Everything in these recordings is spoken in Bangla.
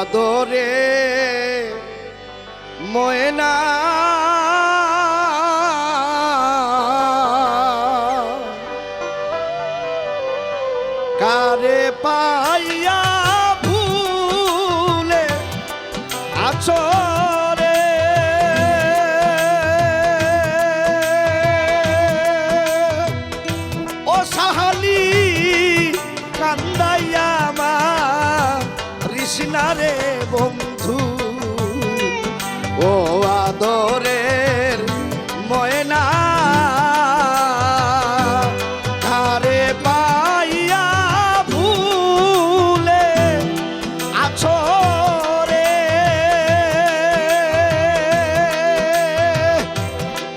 ও আদরে ময়না। কারে পাইয়া ভুলে আছো? ঋষিনারে বন্ধু, ও আদরের ময়না কারে পাইয়া ভুলে আছো রে।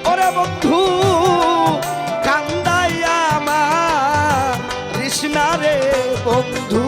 ওরে বন্ধু, কান্দাইয়া মা, কৃষ্ণা রে বন্ধু।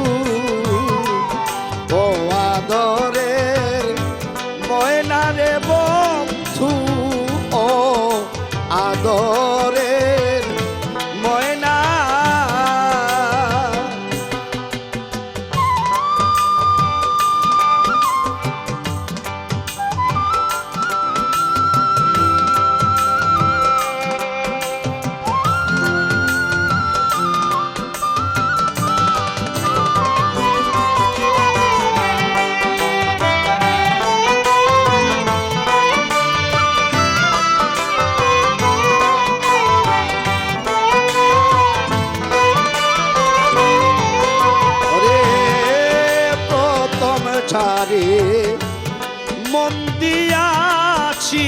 মন দিয়াছি,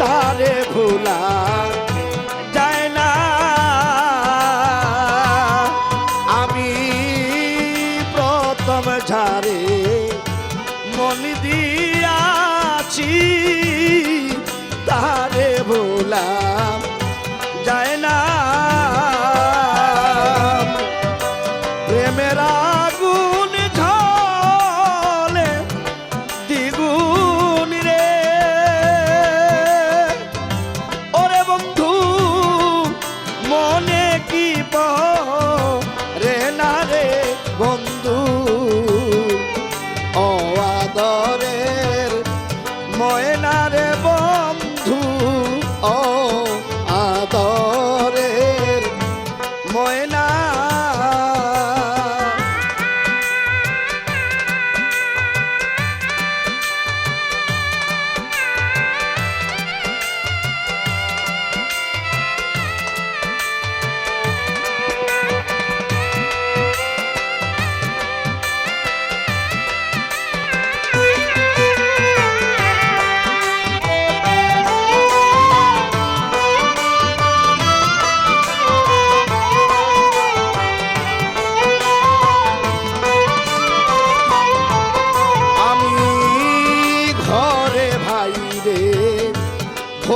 তারে ভোলা যায় না। আমি প্রথম ঝাড়ে মন দিয়াছি, তারে ভোলা যায় না। প্রেমের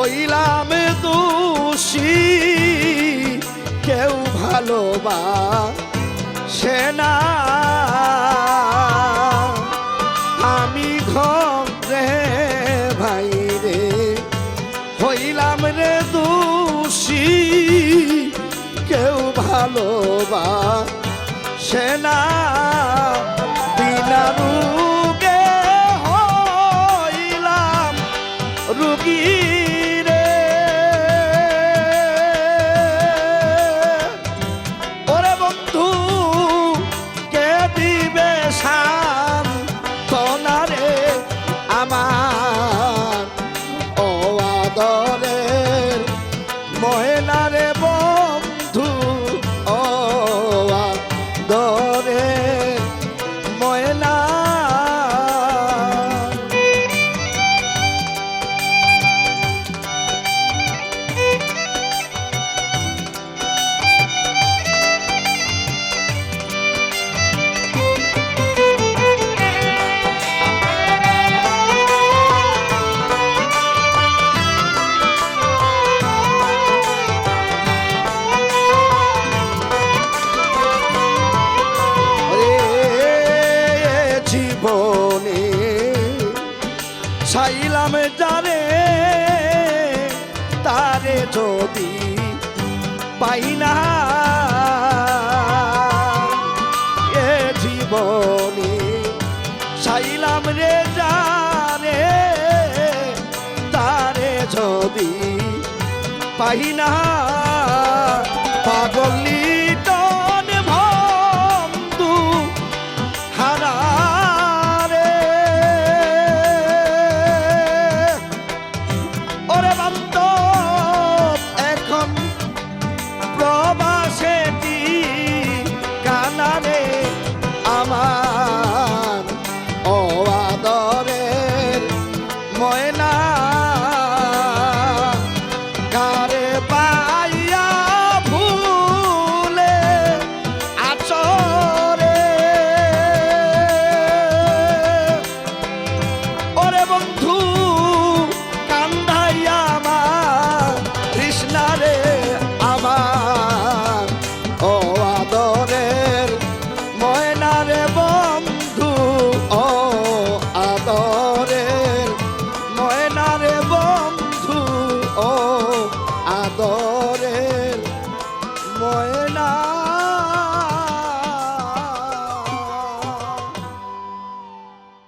হইলাম দোষী। কেউ ভালোবা সে না। আমি ঘরে ভাইরে হইলাম রে দোষী। কেউ ভালোবা সে না। ময়নারে বন্ধু সাইলাম জানে, তারে যদি পাই না, এ জীবনে সাইলাম রে জানে, তারে যদি পাই না, পাগলি